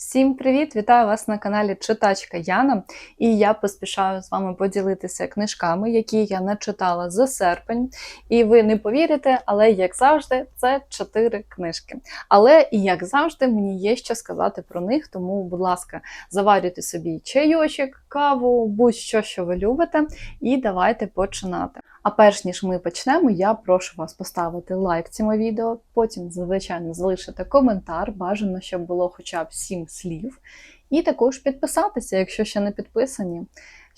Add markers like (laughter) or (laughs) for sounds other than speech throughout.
Всім привіт! Вітаю вас на каналі Читачка Яна. І я поспішаю з вами поділитися книжками, які я начитала за серпень. І ви не повірите, але як завжди, це чотири книжки. Але і як завжди, мені є що сказати про них. Тому, будь ласка, заварюйте собі чайочок, каву, будь-що, що ви любите, і давайте починати. А перш ніж ми почнемо, я прошу вас поставити лайк цьому відео, потім, звичайно, залишити коментар. Бажано, щоб було хоча б 7 слів. І також підписатися, якщо ще не підписані,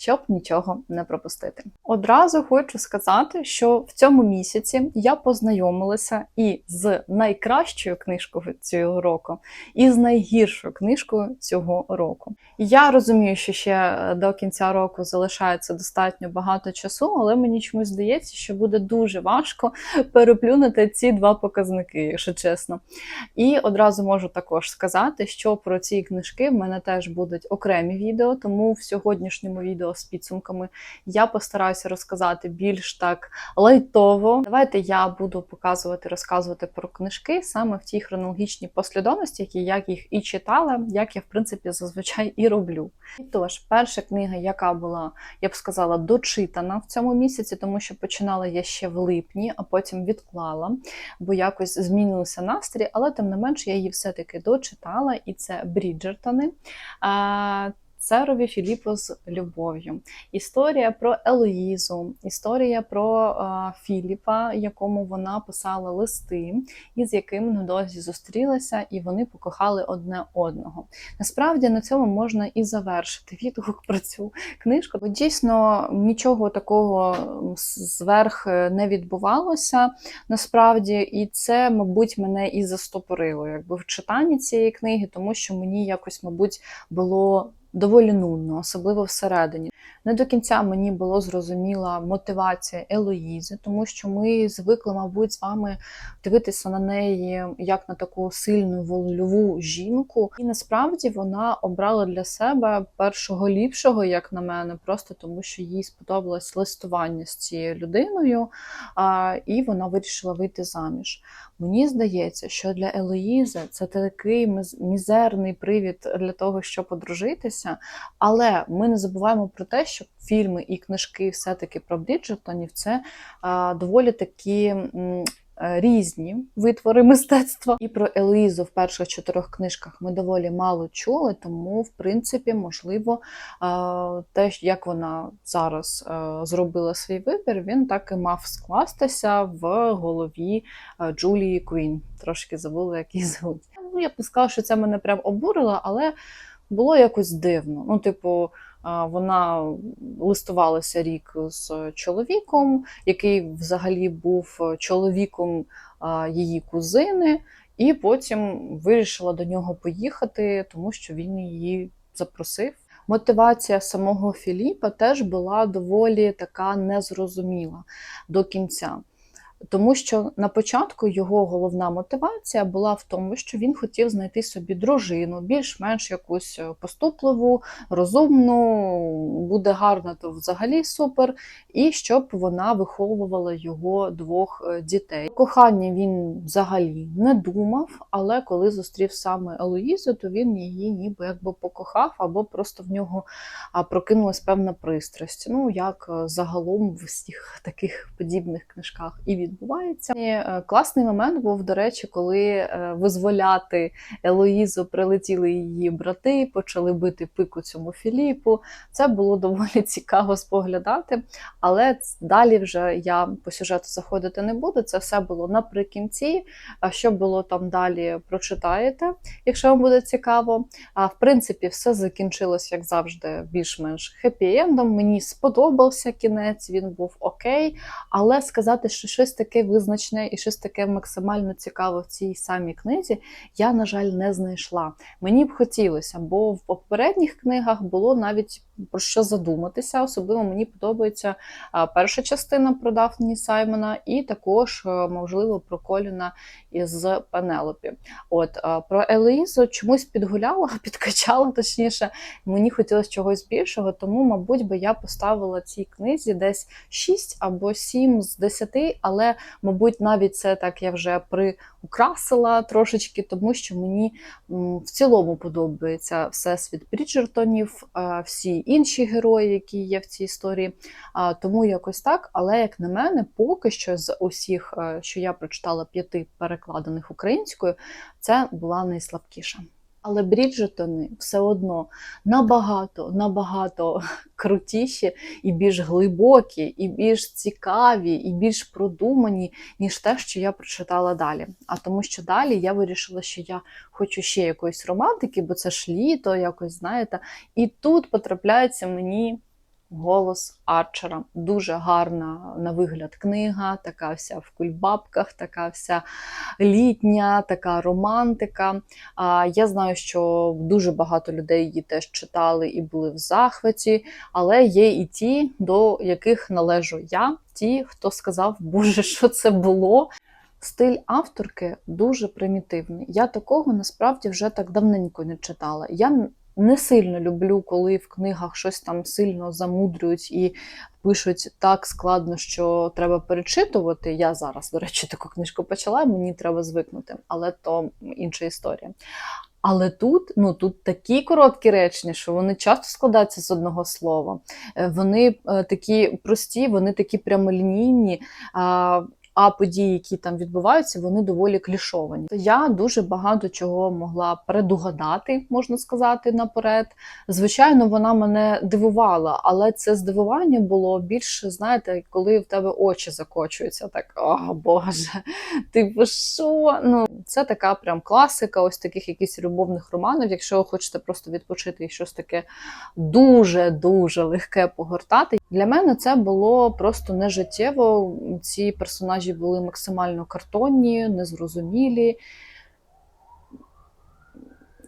щоб нічого не пропустити. Одразу хочу сказати, що в цьому місяці я познайомилася і з найкращою книжкою цього року, і з найгіршою книжкою цього року. Я розумію, що ще до кінця року залишається достатньо багато часу, але мені чомусь здається, що буде дуже важко переплюнути ці два показники, якщо чесно. І одразу можу також сказати, що про ці книжки в мене теж будуть окремі відео, тому в сьогоднішньому відео з підсумками я постараюся розказати більш так лайтово. Давайте я буду показувати, розказувати про книжки саме в тій хронологічній послідовності, які як їх і читала, як я в принципі зазвичай і роблю. І тож, перша книга, яка була, я б сказала, дочитана в цьому місяці, тому що починала я ще в липні, а потім відклала, бо якось змінився настрій, але тим не менш я її все-таки дочитала, і це Бріджертони. Церові Філіппо з любов'ю. Історія про Елоїзу, історія про е, Філіпа, якому вона писала листи, і з яким недовзі зустрілася, і вони покохали одне одного. Насправді на цьому можна і завершити відгук про цю книжку. Бо дійсно нічого такого зверх не відбувалося насправді, і це, мабуть, мене і застопорило, якби в читанні цієї книги, тому що мені якось, мабуть, було доволі нудно, особливо всередині. Не до кінця мені було зрозуміла мотивація Елоїзи, тому що ми звикли, мабуть, з вами дивитися на неї як на таку сильну вольову жінку. І насправді вона обрала для себе першого ліпшого, як на мене, просто тому що їй сподобалось листування з цією людиною, а, і вона вирішила вийти заміж. Мені здається, що для Елоїзи це такий мізерний привід для того, щоб одружитися. Але ми не забуваємо про те, що фільми і книжки, все-таки про Бріджертонів, це доволі такі. Різні витвори мистецтва. І про Елізу в перших чотирьох книжках ми доволі мало чули, тому, в принципі, можливо, те, як вона зараз зробила свій вибір, він так і мав скластися в голові Джулії Квін. Трошки забула, як її звуть. Ну, я б не сказала, що це мене прям обурило, але було якось дивно. Ну, типу, вона листувалася рік з чоловіком, який взагалі був чоловіком її кузини, і потім вирішила до нього поїхати, тому що він її запросив. Мотивація самого Філіпа теж була доволі така незрозуміла до кінця. Тому що на початку його головна мотивація була в тому, що він хотів знайти собі дружину, більш-менш якусь поступливу, розумну, буде гарна, то взагалі супер, і щоб вона виховувала його двох е, дітей. Кохання він взагалі не думав, але коли зустрів саме Елоїзу, то він її ніби якби покохав, або просто в нього прокинулась певна пристрасть. Ну як е, загалом в всіх (laughs) таких подібних книжках і від відбувається. І е, класний момент був, до речі, коли е, визволяти Елоїзу прилетіли її брати, почали бити пику цьому Філіпу. Це було доволі (laughs) цікаво споглядати, але далі вже я по сюжету заходити не буду. Це все було наприкінці. Що було там далі, прочитаєте, якщо вам буде цікаво. А в принципі, все закінчилось, як завжди, більш-менш хеппі-ендом. Мені сподобався кінець, він був окей, але сказати, що щось таке визначне і щось таке максимально цікаве в цій самій книзі, я, на жаль, не знайшла. Мені б хотілося, бо в попередніх книгах було навіть про що задуматися. Особливо мені подобається перша частина про Дафні Саймона, і також, е, можливо, про Коліна із Пенелопі. От про Елоїзу чомусь підгуляла, (laughs) підкачала, точніше, мені хотілося чогось більшого, тому, мабуть, би я поставила цій книзі десь 6 або 7 з 10, але, мабуть, навіть це так я вже приукрасила трошечки, тому що мені в цілому подобається всесвіт Бріджертонів, е, всі інші герої, які є в цій історії. Тому якось так. Але, як на мене, поки що з усіх, е, що я прочитала п'яти перекладених українською, це була найслабкіша. Але бріджетони все одно набагато, набагато (laughs) крутіші і більш глибокі, і більш цікаві, і більш продумані, ніж те, що я прочитала далі. А тому, що далі я вирішила, що я хочу ще якоїсь романтики, бо це ж літо, якось знаєте. І тут потрапляється мені. Голос Арчера. Дуже гарна на вигляд книга, така вся в кульбабках, така вся літня, така романтика. А, Я знаю, що дуже багато людей її теж читали і були в захваті, але є і ті, до яких належу я, ті, хто сказав, Боже, що це було. Стиль авторки дуже примітивний. Я такого насправді вже так давненько не читала. Я не сильно люблю, коли в книгах щось там сильно замудрюють і пишуть так складно, що треба перечитувати. Я зараз, до речі, таку книжку почала, мені треба звикнути, але то інша історія. Але тут ну тут такі короткі речення, що вони часто складаються з одного слова. Е, Вони е, такі прості, вони такі прямолінійні. А, події, які там відбуваються, вони доволі клішовані. Я дуже багато чого могла предугадати, можна сказати, наперед. Звичайно, вона мене дивувала, але це здивування було більше, знаєте, коли в тебе очі закочуються, так о Боже, типу, що? Ну, це така прям класика, ось таких якихось любовних романів. Якщо ви хочете просто відпочити і щось таке дуже-дуже легке погортати. Для мене це було просто нежиттєво. Ці персонажі були максимально картонні, незрозумілі.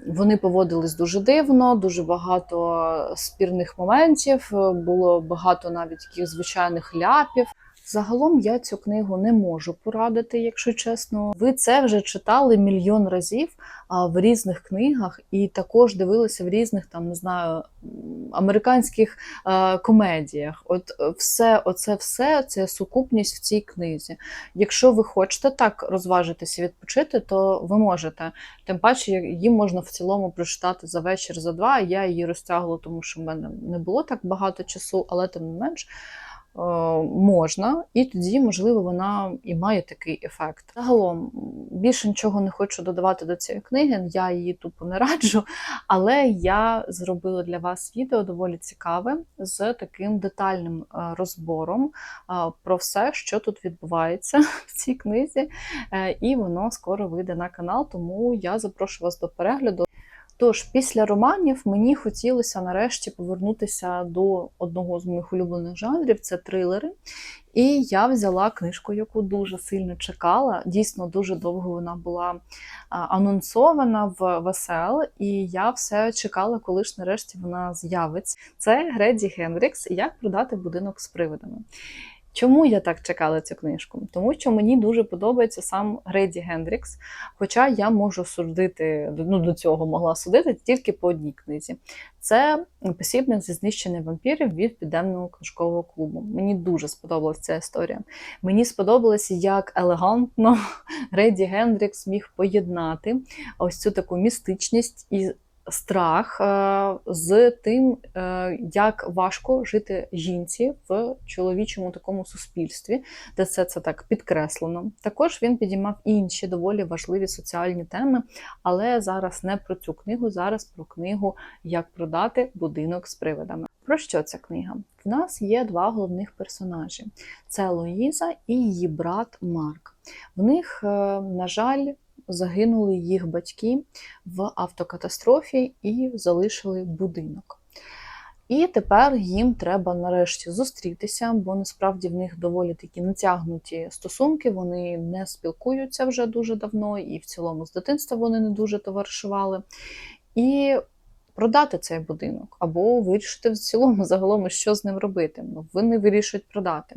Вони поводились дуже дивно, дуже багато спірних моментів, було багато навіть таких звичайних ляпів. Загалом я цю книгу не можу порадити, якщо чесно. Ви це вже читали мільйон разів в різних книгах, і також дивилися в різних там, не знаю, американських комедіях. От е, все, оце все це сукупність в цій книзі. Якщо ви хочете так розважитися і відпочити, то ви можете. Тим паче, її можна в цілому прочитати за вечір, за два. Я її розтягла, тому що в мене не було так багато часу, але тим не менш. Е, Можна, і тоді, можливо, вона і має такий ефект. Загалом більше нічого не хочу додавати до цієї книги, я її тупо не раджу, але я зробила для вас відео доволі цікаве з таким детальним е, розбором е, про все, що тут відбувається в цій книзі, і воно скоро вийде на канал, тому я запрошую вас до перегляду. Тож, після романів мені хотілося нарешті повернутися до одного з моїх улюблених жанрів це трилери. І я взяла книжку, яку дуже сильно чекала. Дійсно, дуже довго вона була анонсована в ВСЛ, і я все чекала, коли ж нарешті вона з'явиться. Це Греді Генрікс Як продати будинок з привидами. Чому я так чекала цю книжку? Тому що мені дуже подобається сам Греді Гендрікс. Хоча я можу судити, ну до цього могла судити тільки по одній книзі. Це посібник зі знищення вампірів від підземного книжкового клубу. Мені дуже сподобалася ця історія. Мені сподобалося, як елегантно (laughs) Греді Гендрікс міг поєднати ось цю таку містичність і страх е, з тим, е, як важко жити жінці в чоловічому такому суспільстві, де все це так підкреслено. Також він підіймав інші доволі важливі соціальні теми, але зараз не про цю книгу, зараз про книгу Як продати будинок з привидами. Про що ця книга? В нас є два головних персонажі: це Луїза і її брат Марк. В них, е, на жаль, загинули їх батьки в автокатастрофі і залишили будинок. І тепер їм треба нарешті зустрітися, бо насправді в них доволі такі натягнуті стосунки, вони не спілкуються вже дуже давно, і в цілому з дитинства вони не дуже товаришували. І продати цей будинок, або вирішити в цілому (laughs) загалом, що з ним робити. Вони вирішують продати.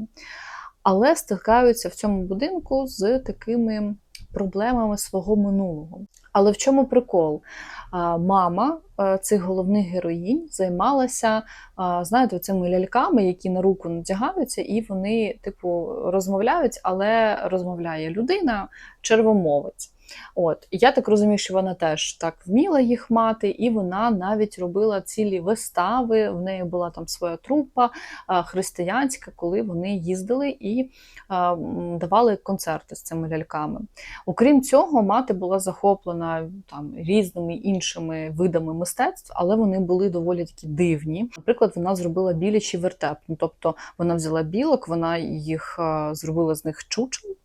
Але стикаються в цьому будинку з такими проблемами свого минулого. Але в чому прикол? Мама е, цих головних героїнь займалася, знаєте, цими ляльками, які на руку надягаються, і вони, типу, розмовляють, але розмовляє людина, червомовець. От я так розумію, що вона теж так вміла їх мати, і вона навіть робила цілі вистави. В неї була там своя трупа християнська, коли вони їздили і давали концерти з цими ляльками. Окрім цього, мати була захоплена там різними іншими видами мистецтв, але вони були доволі такі дивні. Наприклад, вона зробила білячий вертеп. Тобто вона взяла білок, вона їх зробила з них чучел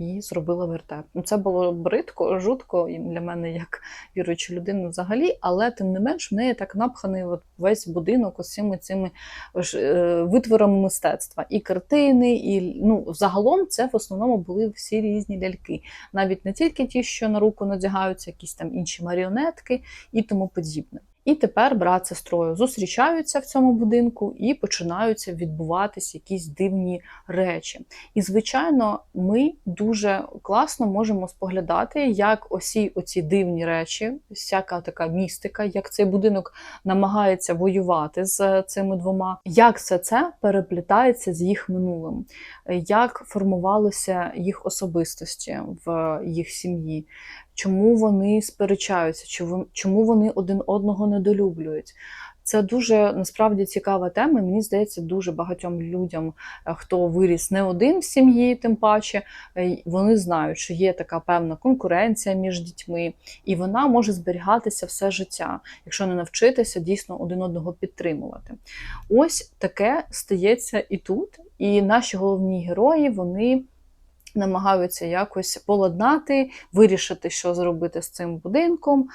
і зробила вертеп. Ну, це було бридко, жутко і для мене як віруючу людину взагалі, але тим не менш в неї так напханий от весь будинок усіми цими ж, е, витворами мистецтва. І картини, і ну, загалом це в основному були всі різні ляльки. Навіть не тільки ті, що на руку надягаються, якісь там інші маріонетки і тому подібне. І тепер брат сестрою зустрічаються в цьому будинку і починаються відбуватись якісь дивні речі. І, звичайно, ми дуже класно можемо споглядати, як осі оці дивні речі, всяка така містика, як цей будинок намагається воювати з цими двома, як все це переплітається з їх минулим, як формувалися їх особистості в їх сім'ї, чому вони сперечаються, чому- вони один одного недолюблюють. Це дуже насправді цікава тема. Мені здається, дуже багатьом людям, е, хто виріс не один в сім'ї, тим паче, е, вони знають, що є така певна конкуренція між дітьми, і вона може зберігатися все життя, якщо не навчитися дійсно один одного підтримувати. Ось таке стається і тут. І наші головні герої вони намагаються якось поладнати, вирішити, що зробити з цим будинком,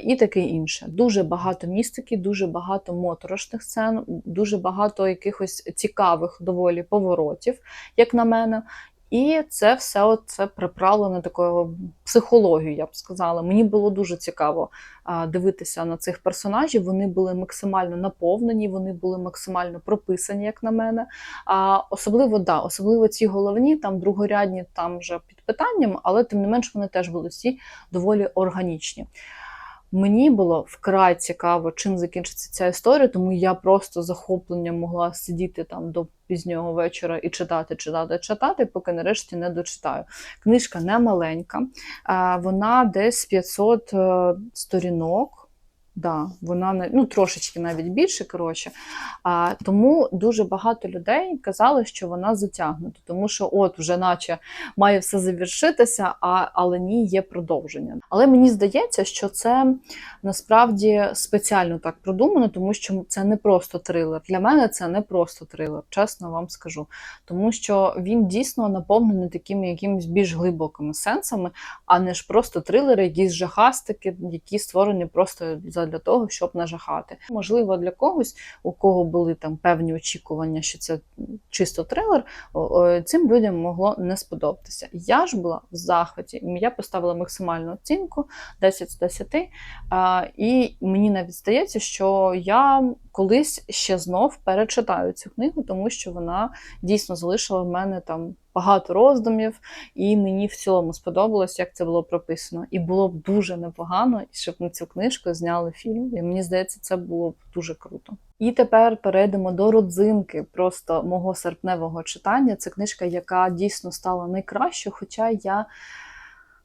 і таке інше. Дуже багато містики, дуже багато моторошних сцен, дуже багато якихось цікавих доволі поворотів, як на мене. І це все от це приправлено такою психологією, я б сказала. Мені було дуже цікаво дивитися на цих персонажів. Вони були максимально наповнені, вони були максимально прописані, як на мене. А особливо, да, особливо ці головні, там другорядні, там вже під питанням, але тим не менш вони теж були всі доволі органічні. Мені було вкрай цікаво, чим закінчиться ця історія, тому я просто захопленням могла сидіти там до пізнього вечора і читати, читати, читати, поки нарешті не дочитаю. Книжка не маленька, вона десь 500 е, сторінок. Да, вона ну трошечки навіть більше, коротше. А, тому дуже багато людей казали, що вона затягнута, тому що от вже наче має все завершитися, а, але ні, є продовження. Але мені здається, що це насправді спеціально так продумано, тому що це не просто трилер. Для мене це не просто трилер, чесно вам скажу. Тому що він дійсно наповнений такими якимись більш глибокими сенсами, а не ж просто трилери, якісь жахастики, які створені просто для того, щоб нажахати. Можливо, для когось, у кого були там певні очікування, що це чисто трилер, цим людям могло не сподобатися. Я ж була в захваті, я поставила максимальну оцінку 10 з 10. І мені навіть здається, що я колись ще знов перечитаю цю книгу, тому що вона дійсно залишила в мене там багато роздумів, і мені в цілому сподобалось, як це було прописано. І було б дуже непогано, щоб на цю книжку зняли фільм. І мені здається, це було б дуже круто. І тепер перейдемо до родзинки просто мого серпневого читання. Це книжка, яка дійсно стала найкращою, хоча я.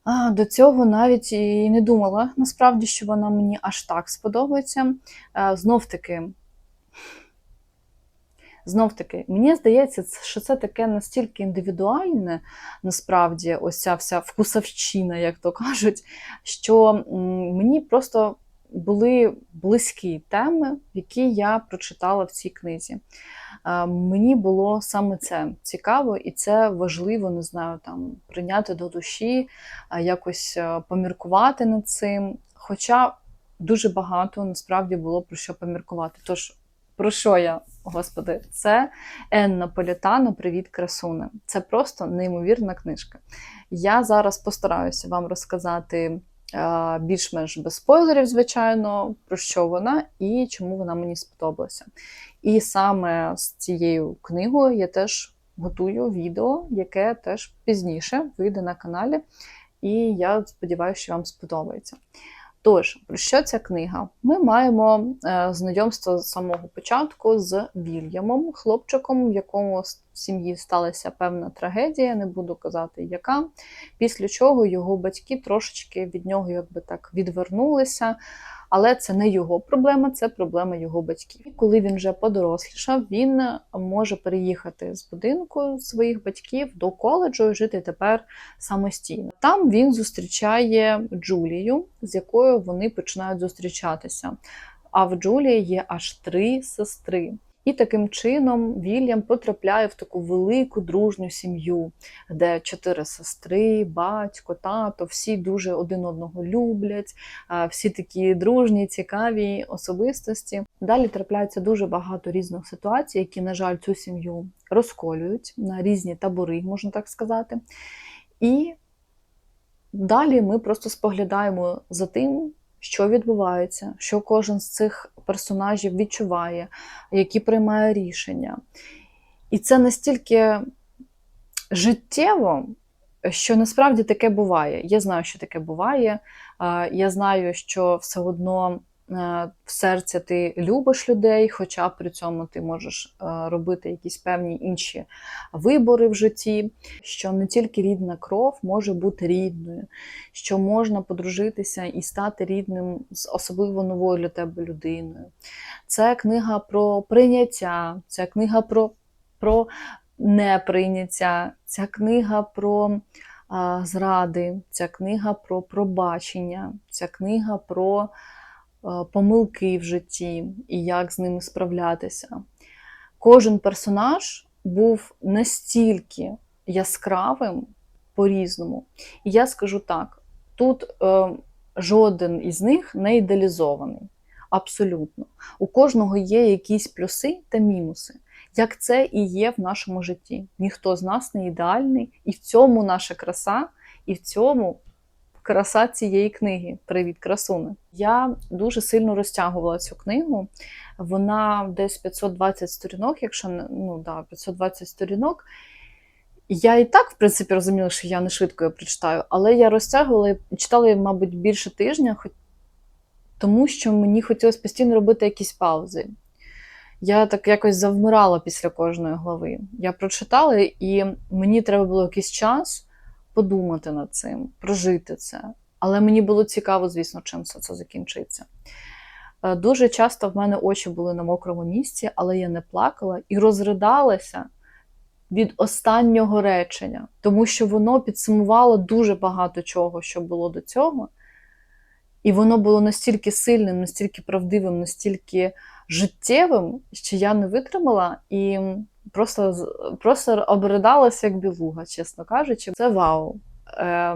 А, до цього навіть і не думала насправді, що вона мені аж так сподобається. Е, Знов таки, знов таки, мені здається, що це таке настільки індивідуальне, насправді, ось ця вся вкусовщина, як то кажуть, що мені просто були близькі теми, які я прочитала в цій книзі. Мені було саме це цікаво, і це важливо, не знаю, там прийняти до душі, якось е, поміркувати над цим. Хоча дуже багато насправді було про що поміркувати. Тож, про що я, господи, це Енна Політано Привіт, красуне. Це просто неймовірна книжка. Я зараз постараюся вам розказати е, більш-менш без спойлерів, звичайно, про що вона і чому вона мені сподобалася. І саме з цією книгою я теж готую відео, яке теж пізніше вийде на каналі, і я сподіваюся, що вам сподобається. Тож, про що ця книга? Ми маємо е, знайомство з самого початку з Вільямом, хлопчиком, в якому в сім'ї сталася певна трагедія, не буду казати, яка. Після чого його батьки трошечки від нього якби так відвернулися. Але це не його проблема, це проблема його батьків. І коли він вже подорослішав, він може переїхати з будинку своїх батьків до коледжу і жити тепер самостійно. Там він зустрічає Джулію, з якою вони починають зустрічатися. А в Джулії є аж три сестри. І таким чином Вільям потрапляє в таку велику дружню сім'ю, де чотири сестри, батько, тато, всі дуже один одного люблять, всі такі дружні, цікаві особистості. Далі трапляється дуже багато різних ситуацій, які, на жаль, цю сім'ю розколюють на різні табори, можна так сказати. І далі ми просто споглядаємо за тим, що відбувається, що кожен з цих персонажів відчуває, які приймає рішення. І це настільки життєво, що насправді таке буває. Я знаю, що таке буває. Я знаю, що все одно в серці ти любиш людей, хоча при цьому ти можеш е, робити якісь певні інші вибори в житті, що не тільки рідна кров може бути рідною, що можна подружитися і стати рідним з особливо новою для тебе людиною. Це книга про прийняття, це книга про, про неприйняття, ця книга про зради, ця книга про пробачення, ця книга про помилки в житті і як з ними справлятися. Кожен персонаж був настільки яскравим по-різному. І я скажу так: тут е, жоден із них не ідеалізований. Абсолютно. У кожного є якісь плюси та мінуси. Як це і є в нашому житті. Ніхто з нас не ідеальний, і в цьому наша краса, і в цьому краса цієї книги. Привіт, красуни! Я дуже сильно розтягувала цю книгу. Вона десь 520 сторінок, якщо не ну да, 520 сторінок. Я і так, в принципі, розуміла, що я не швидко її прочитаю, але я розтягувала і читала її, мабуть, більше тижня, хоч тому що мені хотілося постійно робити якісь паузи. Я так якось завмирала після кожної глави. Я прочитала, і мені треба було якийсь час подумати над цим, прожити це. Але мені було цікаво, звісно, чим все це закінчиться. Е, Дуже часто в мене очі були на мокрому місці, але я не плакала і розридалася від останнього речення, тому що воно підсумувало дуже багато чого, що було до цього. І воно було настільки сильним, настільки правдивим, настільки життєвим, що я не витримала і просто, просто обридалася як білуга, чесно кажучи. Це вау. Е,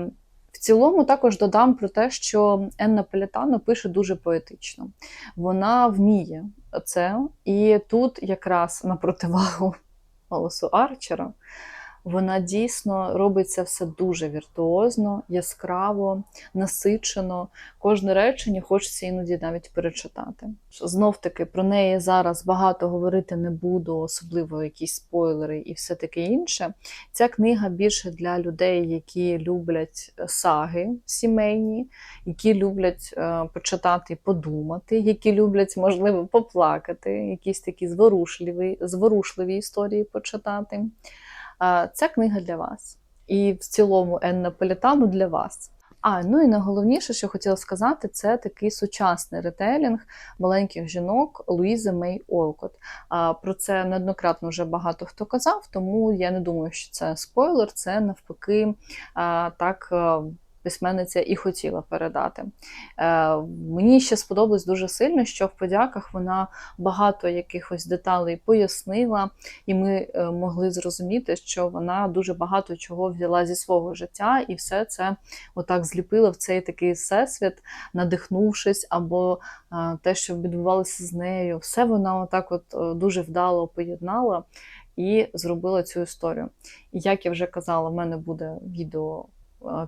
в цілому також додам про те, що Енна Політано пише дуже поетично. Вона вміє це, і тут якраз на противагу голосу Арчера. Вона дійсно робить це все дуже віртуозно, яскраво, насичено. Кожне речення хочеться іноді навіть перечитати. Знов таки про неї зараз багато говорити не буду, особливо якісь спойлери і все таке інше. Ця книга більше для людей, які люблять саги сімейні, які люблять е, почитати і подумати, які люблять, можливо, поплакати, якісь такі зворушливі, зворушливі історії почитати. Ця книга для вас. І в цілому Енна Політану для вас. А, ну і найголовніше, що хотіла сказати, це такий сучасний ретейлінг маленьких жінок Луїзи Мей Олкот. Про це неоднократно вже багато хто казав, тому я не думаю, що це спойлер, це навпаки так. Письменниця і хотіла передати. Е, мені ще сподобалось дуже сильно, що в подяках вона багато якихось деталей пояснила, і ми е, могли зрозуміти, що вона дуже багато чого взяла зі свого життя, і все це отак зліпила в цей такий всесвіт, надихнувшись, або е, те, що відбувалося з нею, все вона отак от дуже вдало поєднала і зробила цю історію. І як я вже казала, в мене буде відео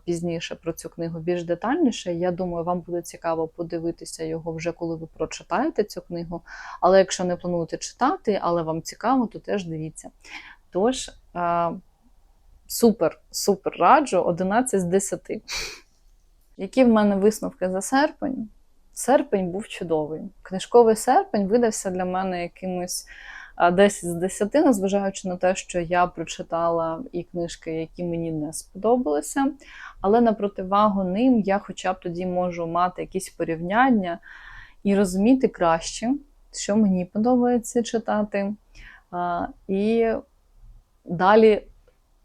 пізніше про цю книгу більш детальніше. Я думаю, вам буде цікаво подивитися його вже коли ви прочитаєте цю книгу. Але якщо не плануєте читати, але вам цікаво, то теж дивіться. Тож, супер, супер раджу 11 з 10. Які в мене висновки за серпень? Серпень був чудовий. Книжковий серпень видався для мене якимось 10 з 10, незважаючи на те, що я прочитала і книжки, які мені не сподобалися. Але на противагу ним я хоча б тоді можу мати якісь порівняння і розуміти краще, що мені подобається читати. І далі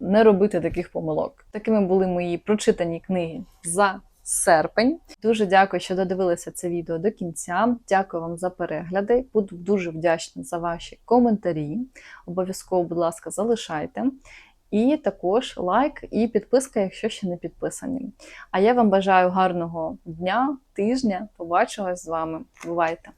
не робити таких помилок. Такими були мої прочитані книги за серпень. Дуже дякую, що додивилися це відео до кінця. Дякую вам за перегляди. Буду дуже вдячна за ваші коментарі. Обов'язково, будь ласка, залишайте. І також лайк і підписка, якщо ще не підписані. А я вам бажаю гарного дня, тижня. Побачилась з вами. Бувайте!